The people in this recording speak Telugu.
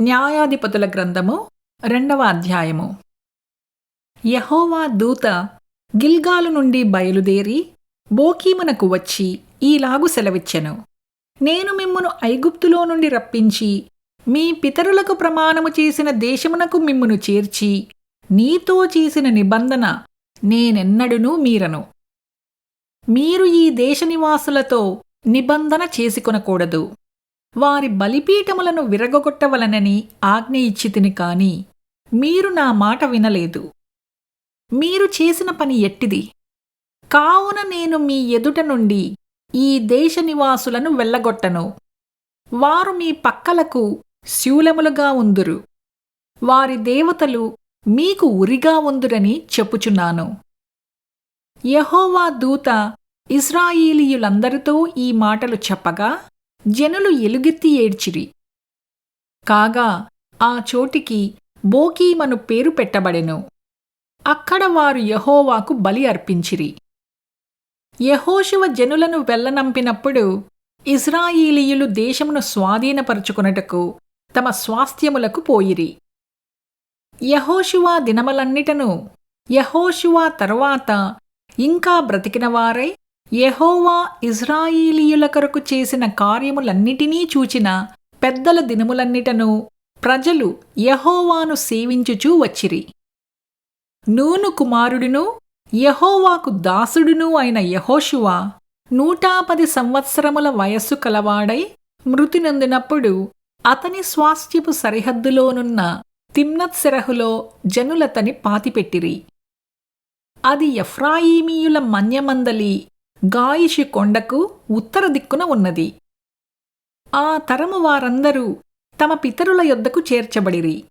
న్యాయాధిపతుల గ్రంథము రెండవ అధ్యాయము. యహోవా దూత గిల్గాలు నుండి బయలుదేరి బోకీమునకు వచ్చి ఈలాగు సెలవిచ్చెను. నేను మిమ్మును ఐగుప్తులో నుండి రప్పించి మీ పితరులకు ప్రమాణము చేసిన దేశమునకు మిమ్మును చేర్చి నీతో చేసిన నిబంధన నేనెన్నడునూ మీరను. మీరు ఈ దేశ నివాసులతో నిబంధన చేసుకొనకూడదు. వారి బలిపీఠములను విరగొట్టవలనని ఆజ్ఞ ఇచ్చితిని కాని మీరు నా మాట వినలేదు. మీరు చేసిన పని ఎట్టిది? కావున నేను మీ ఎదుట నుండి ఈ దేశ నివాసులను వెళ్ళగొట్టను. వారు మీ పక్కలకు శూలములుగా ఉందురు. వారి దేవతలు మీకు ఉరిగా ఉందురని చెప్పుచున్నాను. యహోవా దూత ఇస్రాయేలీయులందరితో ఈ మాటలు చెప్పగా జనులు ఎలుగెత్తి ఏడ్చిరి. కాగా ఆ చోటికి బోకీమను పేరు పెట్టబడెను. అక్కడ వారు యహోవాకు బలి అర్పించిరి. యహోశివ జనులను వెళ్ళనంపినప్పుడు ఇజ్రాయిలీయులు దేశమును స్వాధీనపరుచుకొనుటకు తమ స్వాస్థ్యములకు పోయిరి. యహోశివా దినములన్నిటను యహోశివా తరువాత ఇంకా బ్రతికినవారై యహోవా ఇజ్రాయిలీయుల కొరకు చేసిన కార్యములన్నిటినీ చూచిన పెద్దల దినములన్నిటను ప్రజలు యహోవాను సేవించుచూ వచ్చిరి. నూను కుమారుడును యహోవాకు దాసుడును అయిన యహోషువా నూటా పది సంవత్సరముల వయస్సు కలవాడై మృతి నొందినప్పుడు అతని స్వాస్థ్యపు సరిహద్దులోనున్న తిమ్నత్సెరహులో జనులతని పాతిపెట్టిరి. అది ఎఫ్రాయిమీయుల మన్యమందలి గాయిషి కొండకు ఉత్తర దిక్కున ఉన్నది. ఆ తరము వారందరూ తమ పితరుల యొద్దకు చేర్చబడిరి.